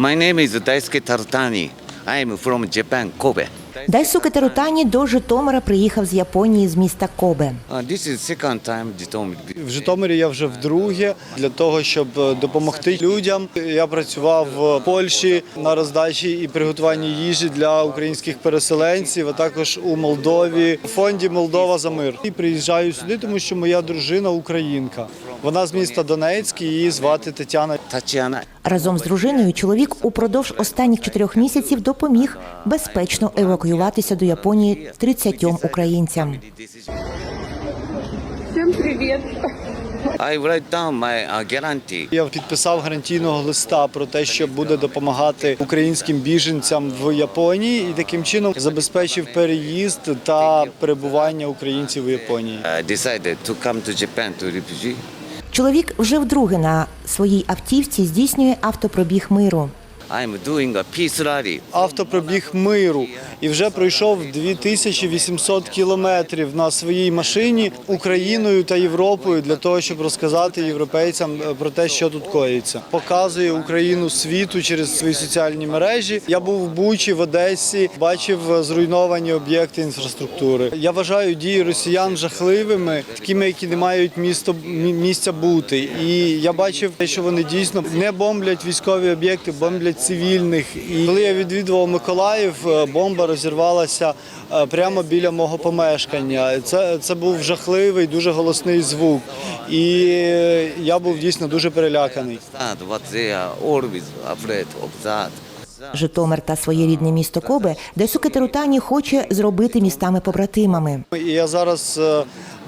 My name is Daisuke Tarutani. I am from Japan, Kobe. Дайсуке Терутані до Житомира приїхав з Японії з міста Кобе. Uh, this is second time Jitomi. В Житомирі я вже вдруге для того, щоб е, допомогти людям. Я працював в Польщі на роздачі і приготуванні їжі для українських переселенців, а також у Молдові у фонді Молдова за мир. І приїжджаю сюди, тому що моя дружина українка. Вона з міста Донецьк, і її звати Тетяна. Tatiana. Разом з дружиною чоловік упродовж останніх чотирьох місяців допоміг безпечно евакуюватися до Японії 30 українцям. Down my uh. Я підписав гарантійного листа про те, що буде допомагати українським біженцям в Японії, і таким чином забезпечив переїзд та перебування українців у Японії. Чоловік вже вдруге на своїй автівці здійснює автопробіг миру. I'm doing a peace. Автопробіг миру і вже пройшов 2800 кілометрів на своїй машині Україною та Європою для того, щоб розказати європейцям е, про те, що тут коїться. Показує Україну світу через свої соціальні мережі. Я був в Бучі, в Одесі, бачив е, зруйновані об'єкти інфраструктури. Я вважаю дії росіян жахливими, такими, які не мають місто місця бути. І я бачив, те, що вони дійсно не бомблять військові об'єкти, бомблять цивільних. І коли я відвідував Миколаїв, е, бомба розірвалася е, прямо біля мого помешкання. Це, це був жахливий, дуже голосний звук. І е, я був дійсно дуже переляканий. Житомир та своє рідне місто Кобе Дайсуке Терутані хоче зробити містами-побратимами. І я зараз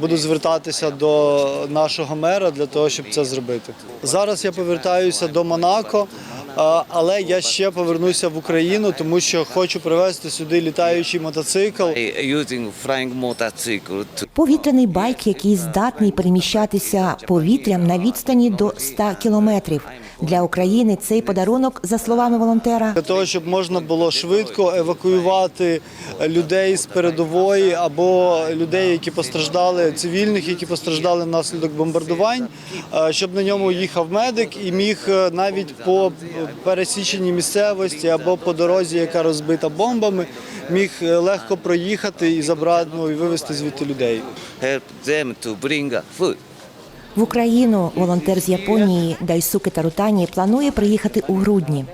буду звертатися до нашого мера для того, щоб це зробити. Зараз я повертаюся до Монако, але я ще повернуся в Україну, тому що хочу привезти сюди літаючий мотоцикл. Повітряний байк, який здатний переміщатися повітрям на відстані до 100 кілометрів. Для України цей подарунок, за словами волонтера, Для того, щоб можна було швидко евакуювати людей з передової або людей, які постраждали, цивільних, які постраждали внаслідок бомбардувань, е, щоб на ньому їхав медик і міг е, навіть по пересіченій місцевості або по дорозі, яка розбита бомбами, міг е, легко проїхати і забрати ну, і вивезти звідти людей. help them to bring food. в Україну волонтер з Японії Дайсуке Тарутані планує приїхати у грудні.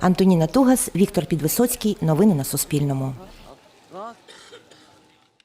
Антоніна Тугас, Віктор Підвисоцький. Новини на Суспільному.